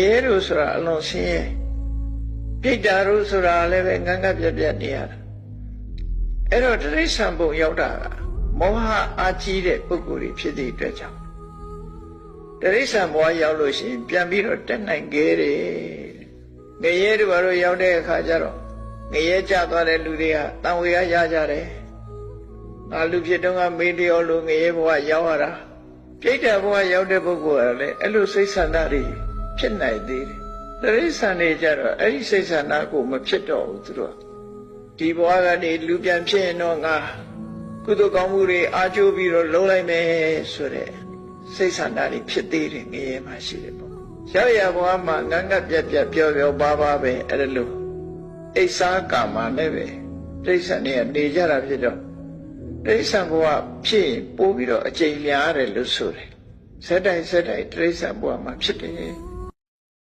ရဲတို့ဆိုတာအလွန်ဆင်းရဲပြိတ္တာတို့ဆိုတာလည်းပဲငန်းငတ်ပြက်ပြက်နေရတာအဲ့တော့တိရစ္ဆာန်ပုံရောက်တာကမောဟအာကြီးတဲ့ပုဂ္ဂိုလ်တွေဖြစ်တဲ့အတွက်ကြောင့်တိရစ္ဆာန်ဘဝရောက်လို့ရှိရင်ပြန်ပြီးတော့တက်နိုင်ခဲ့တယ်ငရဲတို့ဘာလို့ရောက်တဲ့အခါကျတော့ငရဲကြသွားတဲ့လူတွေကတန်ဝေရရကြတယ်ငါလူဖြစ်တော့ကမေးလျော်လို့ငရဲဘဝရောက်ရတာပြိတ္တာဘဝရောက်တဲ့ပုဂ္ဂိုလ်ကလည်းအဲ့လိုစိတ်ဆန္ဒတွေ ဖြစ်နိုင်သေးတယ်တရိစ္ဆာန်တွေကြတော့အဲ့ဒီစိတ်ဆန္ဒကိုမဖြစ်တော့ဘူးသူတို့ကဒီဘဝကနေလူပြန်ဖြစ်ရင်တော့ငါကုသိုလ်ကောင်းမှုတွေအားကျိုးပြီးတော့လုံးလိုက်မယ်ဆိုတဲ့စိတ်ဆန္ဒတွေဖြစ်သေးတယ်ငရဲမှာရှိတယ်ပေါ့ရောက်ရဘဝမှာငန်းငတ်ပြက်ပြက်ပျော်ပျော်ပါပါပဲအဲ့ဒါလို့အိဆာကာမနဲ့ပဲတိရစ္ဆာန်တွေကနေကြတာဖြစ်တော့တိရစ္ဆာန်ဘဝဖြစ်ရင်ပို့ပြီးတော့အကျိန်များတယ်လို့ဆိုတယ်ဇက်တိုက်ဇက်တိုက်တိရစ္ဆာန်ဘဝမှာဖြစ်တယ်